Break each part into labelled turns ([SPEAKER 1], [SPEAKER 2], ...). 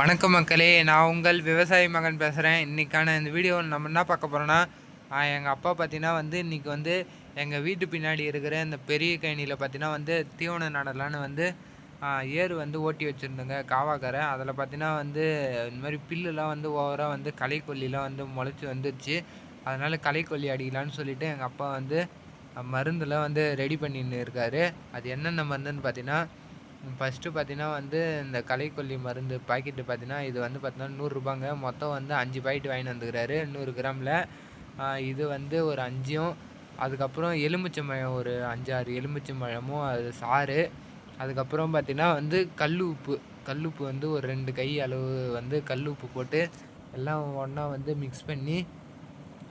[SPEAKER 1] வணக்கம் மக்களே நான் உங்கள் விவசாயி மகன் பேசுகிறேன் இன்றைக்கான இந்த வீடியோவில் நம்ம என்ன பார்க்க போகிறோன்னா எங்கள் அப்பா பார்த்தீங்கன்னா வந்து இன்றைக்கி வந்து எங்கள் வீட்டு பின்னாடி இருக்கிற இந்த பெரிய கழனியில் பார்த்தீங்கன்னா வந்து தீவனம் நடலான்னு வந்து ஏர் வந்து ஓட்டி வச்சுருந்தோங்க காவாக்கரை அதில் பார்த்தீங்கன்னா வந்து இந்த மாதிரி பில்லுலாம் வந்து ஓவராக வந்து களைக்கொல்லிலாம் வந்து முளைச்சி வந்துருச்சு. அதனால் களைக்கொல்லி அடிக்கலான்னு சொல்லிவிட்டு எங்கள் அப்பா வந்து மருந்தெலாம் வந்து ரெடி பண்ணின்னு இருக்காரு. அது என்னென்ன மருந்துன்னு பார்த்தீங்கன்னா ஃபஸ்ட்டு பார்த்தீங்கன்னா வந்து இந்த களைக்கொல்லி மருந்து பாக்கெட்டு பார்த்தீங்கன்னா இது வந்து பார்த்தீங்கன்னா நூறுரூபாங்க மொத்தம் வந்து அஞ்சு பாக்கெட் வாங்கிட்டு வந்துக்கிறாரு நூறு கிராமில் இது வந்து ஒரு அஞ்சும் அதுக்கப்புறம் எலுமிச்சம்பழம் ஒரு அஞ்சாறு எலுமிச்சம்பழமும் அது சாறு அதுக்கப்புறம் பார்த்தீங்கன்னா வந்து கல் உப்பு கல் உப்பு வந்து ஒரு ரெண்டு கை அளவு வந்து கல் உப்பு போட்டு எல்லாம் ஒன்றா வந்து மிக்ஸ் பண்ணி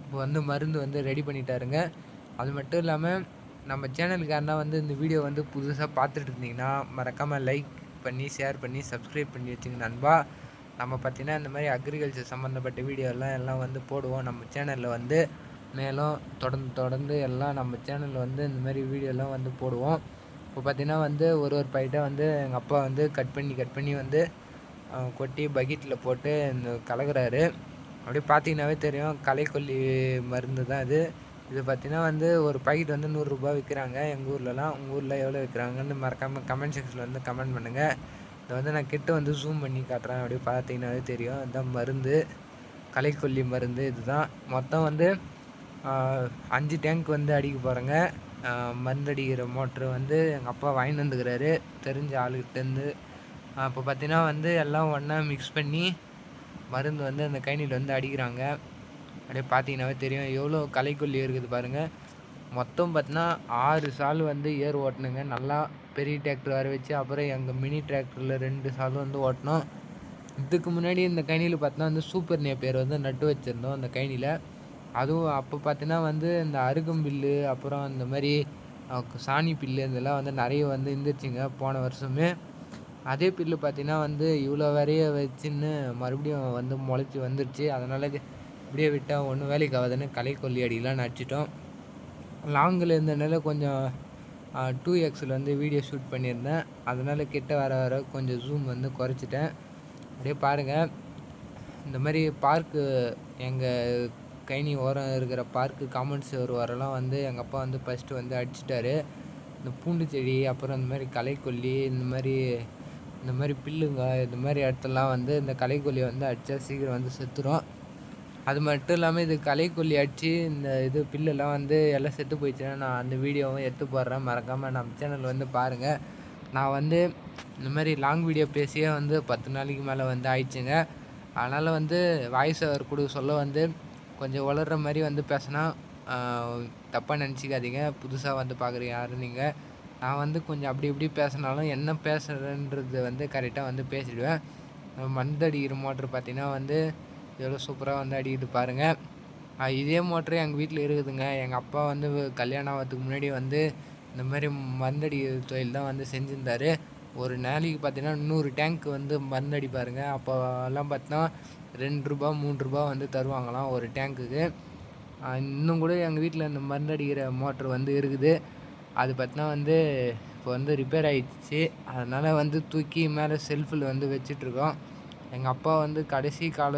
[SPEAKER 1] இப்போ வந்து மருந்து வந்து ரெடி பண்ணிட்டாருங்க. அது மட்டும் இல்லாமல் நம்ம சேனலுக்கு வந்து இந்த வீடியோ வந்து புதுசாக பார்த்துட்டு இருந்தீங்கன்னா மறக்காமல் லைக் பண்ணி ஷேர் பண்ணி சப்ஸ்கிரைப் பண்ணி வச்சுங்க நண்பா. நம்ம பார்த்தீங்கன்னா இந்த மாதிரி அக்ரிகல்ச்சர் சம்மந்தப்பட்ட வீடியோலாம் எல்லாம் வந்து போடுவோம். நம்ம சேனலில் வந்து மேலும் தொடர்ந்து தொடர்ந்து எல்லாம் நம்ம சேனலில் வந்து இந்த மாதிரி வீடியோலாம் வந்து போடுவோம். இப்போ பார்த்தீங்கன்னா வந்து ஒரு ஒரு பயிட்டாக வந்து எங்கள் அப்பா வந்து கட் பண்ணி கட் பண்ணி வந்து கொட்டி பக்கெட்டில் போட்டு இந்த கலக்குறாரு. அப்படியே பார்த்தீங்கன்னாவே தெரியும் களைக்கொல்லி மருந்து தான் அது. இது பார்த்தீங்கன்னா வந்து ஒரு பாக்கெட் வந்து நூறுரூபா விற்கிறாங்க எங்கள் ஊர்லலாம் உங்கள் ஊரில் எவ்வளோ விற்கிறாங்கன்னு மறக்காமல் கமெண்ட் செக்ஷனில் வந்து கமெண்ட் பண்ணுங்கள் இதை வந்து நான் கிட்ட வந்து ஜூம் பண்ணி காட்டுறேன். அப்படியே பார்த்தீங்கன்னாவே தெரியும். இதுதான் மருந்து களைக்கொல்லி மருந்து இதுதான். மொத்தம் வந்து அஞ்சு டேங்க் வந்து அடிக்க போகிறேங்க மருந்து அடிக்கிற மோட்ரு வந்து எங்கள் அப்பா வாங்கிட்டு வந்துக்கிறாரு. தெரிஞ்ச ஆளுகிட்டேருந்து அப்போ பார்த்தீங்கன்னா வந்து எல்லாம் ஒன்றா மிக்ஸ் பண்ணி மருந்து வந்து அந்த கைனியில் வந்து அடிக்கிறாங்க. அப்படியே பார்த்தீங்கன்னாவே தெரியும். எவ்வளோ கலைக்குள்ளி இருக்குது பாருங்கள் மொத்தம் பார்த்தினா ஆறு சால் வந்து ஏர் ஓட்டணுங்க. நல்லா பெரிய டிராக்டர் வர வச்சு அப்புறம் எங்கள் மினி டிராக்டரில் ரெண்டு சால் வந்து ஓட்டினோம் இதுக்கு முன்னாடி இந்த கைனியில் பார்த்தோன்னா வந்து சூப்பர் நேப்பியர் வந்து நட்டு வச்சுருந்தோம் அந்த கணியில். அதுவும் அப்போ பார்த்தீங்கன்னா வந்து இந்த அருகம்பில்லு அப்புறம் இந்த மாதிரி சாணி பில்லு இதெல்லாம் வந்து நிறைய வந்து இருந்துச்சுங்க போன வருஷமே. அதே பில்லு பார்த்தீங்கன்னா வந்து இவ்வளோ வரைய வச்சுன்னு மறுபடியும் வந்து முளைச்சி வந்துருச்சு. அதனால் இப்படியே விட்டால் ஒன்றும் வேலைக்கு ஆகாதுன்னு களைக்கொல்லி அடிலாம் நடிச்சிட்டோம். லாங்கில் இருந்தனால கொஞ்சம் டூ எக்ஸில் வந்து வீடியோ ஷூட் பண்ணியிருந்தேன். அதனால் கிட்ட வர வர கொஞ்சம் ஜூம் வந்து குறைச்சிட்டேன். அப்படியே பாருங்கள் இந்த மாதிரி பார்க்கு எங்கள் கைனி ஓரம் இருக்கிற பார்க்கு காமெண்ட்ஸ் ஒரு வரலாம் வந்து எங்கள் அப்பா வந்து ஃபஸ்ட்டு வந்து அடிச்சிட்டாரு. இந்த பூண்டு செடி அப்புறம் இந்த மாதிரி களைக்கொல்லி இந்த மாதிரி இந்த மாதிரி பில்லுங்க இந்த மாதிரி இடத்துலலாம் வந்து இந்த களைக்கொல்லி வந்து அடித்தா சீக்கிரம் வந்து செத்துரும். அது மட்டும் இல்லாமல் இது களைக்கொல்லி அடித்து இந்த இது பில்லெல்லாம் வந்து எல்லாம் செத்து போயிடுச்சுன்னா நான் அந்த வீடியோவும் எடுத்து போடுறேன். மறக்காமல் நம்ம சேனல் வந்து பாருங்கள் நான் வந்து இந்த மாதிரி லாங் வீடியோ பேசியே வந்து பத்து நாளைக்கு மேலே வந்து ஆயிடுச்சுங்க. அதனால் வந்து வாய்ஸ் அவர் கொடுக்க சொல்ல வந்து கொஞ்சம் வளர்கிற மாதிரி வந்து பேசினா தப்பாக நினச்சிக்காதீங்க. புதுசாக வந்து பார்க்குறீங்க யாரும் நீங்கள் நான் வந்து கொஞ்சம் அப்படி இப்படி பேசினாலும் என்ன பேசுகிறேன்றது வந்து கரெக்டாக வந்து பேசிடுவேன். மருந்து அடிக்கிற மோட்ரு பார்த்தீங்கன்னா வந்து எவ்வளோ சூப்பராக வந்து அடிக்குது பாருங்கள் இதே மோட்ரு எங்கள் வீட்டில் இருக்குதுங்க. எங்கள் அப்பா வந்து கல்யாணம் ஆகிறதுக்கு முன்னாடி வந்து இந்த மாதிரி மருந்தடிக்கிற தொழில் தான் வந்து செஞ்சுருந்தாரு. ஒரு நாளைக்கு பார்த்தீங்கன்னா நூறு டேங்க் வந்து மருந்தடிப்பாருங்க அப்போல்லாம் பார்த்தீங்கன்னா ரெண்டு ரூபா மூணு ரூபா வந்து தருவாங்களாம் ஒரு டேங்க்குக்கு இன்னும் கூட எங்கள் வீட்டில் இந்த மருந்தடிக்கிற மோட்ரு வந்து இருக்குது. அது பார்த்தினா வந்து இப்போ வந்து ரிப்பேர் ஆகிடுச்சி அதனால் வந்து தூக்கி மேலே செல்ஃபில் வந்து வச்சிட்ருக்கோம் எங்கள் அப்பா வந்து கடைசி கால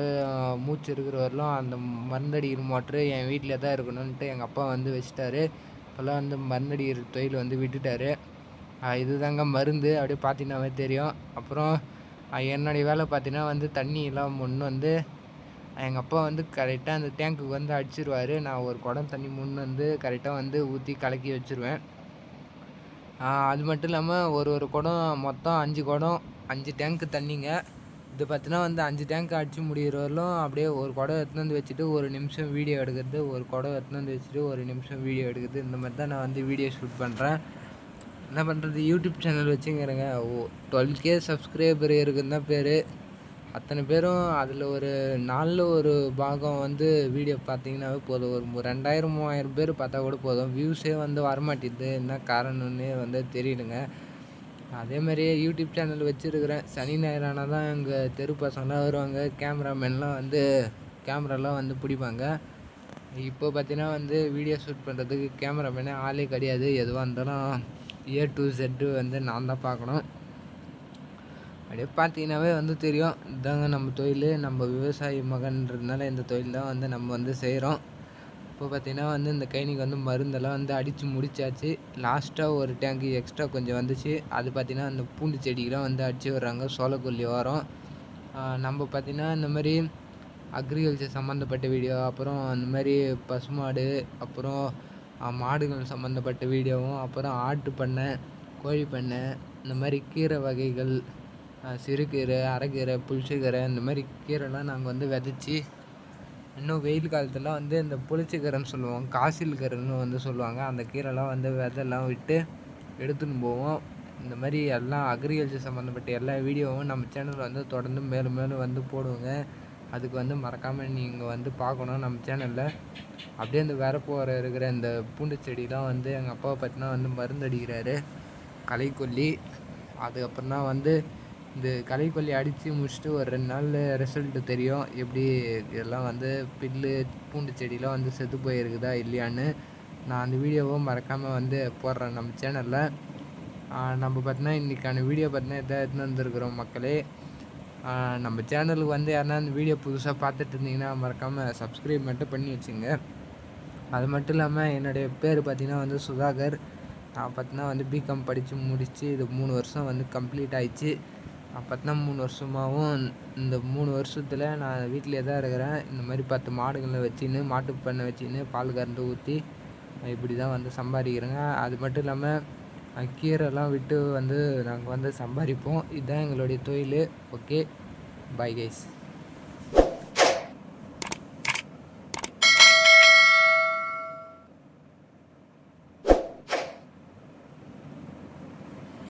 [SPEAKER 1] மூச்சு இருக்கிற வரலும் அந்த மருந்தடிக்கிற மோட்ரு என் வீட்டில் தான் இருக்கணும்ன்ட்டு எங்கள் அப்பா வந்து வச்சிட்டாரு. இப்போல்லாம் வந்து மருந்தடிக்கிற தொழில் வந்து விட்டுட்டாரு. இதுதாங்க மருந்து அப்படியே பார்த்தீங்கன்னாவே தெரியும். அப்புறம் என்னுடைய வேலை பார்த்தீங்கன்னா வந்து தண்ணி எல்லாம் முன்னு வந்து எங்கள் அப்பா வந்து கரெக்டாக அந்த டேங்க்குக்கு வந்து அடிச்சிருவாரு. நான் ஒரு குடம் தண்ணி முன் வந்து கரெக்டாக வந்து ஊற்றி கலக்கி வச்சுருவேன். அது மட்டும் இல்லாமல் ஒரு ஒரு குடம் மொத்தம் அஞ்சு குடம் அஞ்சு டேங்க்கு தண்ணிங்க. இது பார்த்தீங்கன்னா வந்து அஞ்சு டேங்க் அடிச்சு முடிகிற வரலும் அப்படியே ஒரு குடம் எடுத்துன்னு வந்து வச்சுட்டு ஒரு நிமிஷம் வீடியோ எடுக்கிறது ஒரு குடம் எடுத்துன்னு வந்து வச்சுட்டு ஒரு நிமிஷம் வீடியோ எடுக்கிறது. இந்த மாதிரி தான் நான் வந்து வீடியோ ஷூட் பண்ணுறேன் என்ன பண்ணுறது யூடியூப் சேனல் வச்சுங்கிறேங்க. ஓ டுவெல் கே சப்ஸ்கிரைபர் இருக்குன்னு தான் பேர். அத்தனை பேரும் அதில் ஒரு நாலில் ஒரு பாகம் வந்து வீடியோ பார்த்தீங்கன்னாவே போதும். ஒரு ரெண்டாயிரம் மூவாயிரம் பேர் பார்த்தா கூட போதும். வியூஸே வந்து வரமாட்டேது என்ன காரணம்னு வந்து தெரியணுங்க அதே மாதிரியே யூடியூப் சேனல் வச்சுருக்கிறேன். சனி ஞாயிறு ஆனால் தான் எங்கள் தெரு பசங்களாம் வருவாங்க. கேமராமேன்லாம் வந்து கேமராலாம் வந்து பிடிப்பாங்க. இப்போ பார்த்தீங்கன்னா வந்து வீடியோ ஷூட் பண்ணுறதுக்கு கேமராமேனே ஆளே கிடையாது. எதுவாக இருந்தாலும் ஏ டு செட்டு வந்து நான் தான் பார்க்கணும். அப்படியே பார்த்தீங்கன்னாவே வந்து தெரியும். இதாங்க நம்ம தொழில். நம்ம விவசாயி மகன்றதுனால இந்த தொழில் தான் வந்து நம்ம வந்து செய்கிறோம் இப்போ பார்த்தீங்கன்னா வந்து இந்த கைனிக்கு வந்து மருந்தெல்லாம் வந்து அடித்து முடிச்சாச்சு. லாஸ்ட்டாக ஒரு டேங்கு எக்ஸ்ட்ரா கொஞ்சம் வந்துச்சு. அது பார்த்திங்கன்னா அந்த பூண்டு செடிக்கெலாம் வந்து அடித்து விட்றாங்க. சோளக்கொல்லி வரும். நம்ம பார்த்திங்கன்னா இந்த மாதிரி அக்ரிகல்ச்சர் சம்மந்தப்பட்ட வீடியோ அப்புறம் அந்த மாதிரி பசுமாடு அப்புறம் மாடுகள் சம்மந்தப்பட்ட வீடியோவும் அப்புறம் ஆட்டு பண்ணை கோழி பண்ணை இந்த மாதிரி கீரை வகைகள் சிறுகீரை அரைக்கீரை புளிச்சக்கீரை இந்த மாதிரி கீரைலாம் நாங்கள் வந்து விதைச்சி இன்னும் வெயில் காலத்தில் வந்து இந்த புளிச்சக்கீரைன்னு சொல்லுவோம் காசில் கீரைன்னு வந்து சொல்லுவாங்க. அந்த கீரைலாம் வந்து விதைலாம் விட்டு எடுத்துன்னு போவோம். இந்த மாதிரி எல்லாம் அக்ரிகல்ச்சர் சம்மந்தப்பட்ட எல்லா வீடியோவும் நம்ம சேனலில் வந்து தொடர்ந்து மேலும் மேலும் வந்து போடுவோங்க. அதுக்கு வந்து மறக்காமல் நீங்கள் வந்து பார்க்கணும் நம்ம சேனலில் அப்படியே இந்த வரப்போகிற இருக்கிற இந்த பூண்டு செடிலாம் வந்து எங்கள் அப்பாவை பார்த்தீங்கன்னா வந்து மருந்து அடிக்கிறாரு. களைக்கொல்லி. அதுக்கப்புறம் தான் வந்து இந்த களைக்கொல்லி அடித்து முடிச்சுட்டு ஒரு ரெண்டு நாளில் ரிசல்ட்டு தெரியும். எப்படி இதெல்லாம் வந்து பில்லு பூண்டு செடியெலாம் வந்து செத்து போயிருக்குதா இல்லையான்னு நான் அந்த வீடியோவும் மறக்காமல் வந்து போடுறேன் நம்ம சேனலில் நம்ம பார்த்தீங்கன்னா இன்றைக்கான வீடியோ பார்த்தீங்கன்னா எதாவது எடுத்துன்னு வந்திருக்கிறோம் மக்களே. நம்ம சேனலுக்கு வந்து யாருன்னா அந்த வீடியோ புதுசாக பார்த்துட்டு இருந்தீங்கன்னா மறக்காமல் சப்ஸ்கிரைப் மட்டும் பண்ணி வச்சுங்க. அது மட்டும் இல்லாமல் என்னுடைய பேர் பார்த்திங்கன்னா வந்து சுதாகர். நான் பார்த்தீங்கன்னா வந்து பிகாம் படித்து முடித்து இது மூணு வருஷம் வந்து கம்ப்ளீட் ஆயிடுச்சு. நான் பார்த்தீங்கன்னா மூணு வருஷமாகவும் இந்த மூணு வருஷத்தில் நான் வீட்டிலே தான் இருக்கிறேன். இந்த மாதிரி பத்து மாடுகளை வச்சுன்னு மாட்டு பண்ணை வச்சுன்னு பால் கறந்து ஊற்றி இப்படி தான் வந்து சம்பாதிக்கிறேங்க. அது மட்டும் இல்லாமல் கீரைலாம் விட்டு வந்து நாங்கள் வந்து சம்பாதிப்போம். இதுதான் எங்களுடைய தொழில். Okay bye guys